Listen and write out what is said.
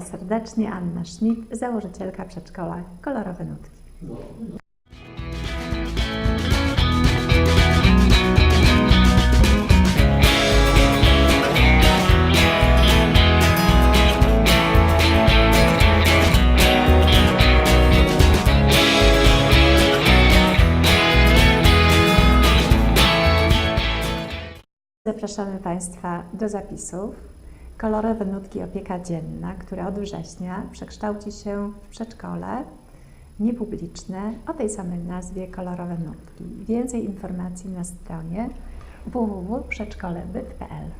serdecznie Anna Schmidt, założycielka przedszkola Kolorowe Nutki. Zapraszamy Państwa do zapisów. Kolorowe Nutki Opieka Dzienna, która od września przekształci się w przedszkole niepubliczne o tej samej nazwie Kolorowe Nutki. Więcej informacji na stronie www.przedszkolebyt.pl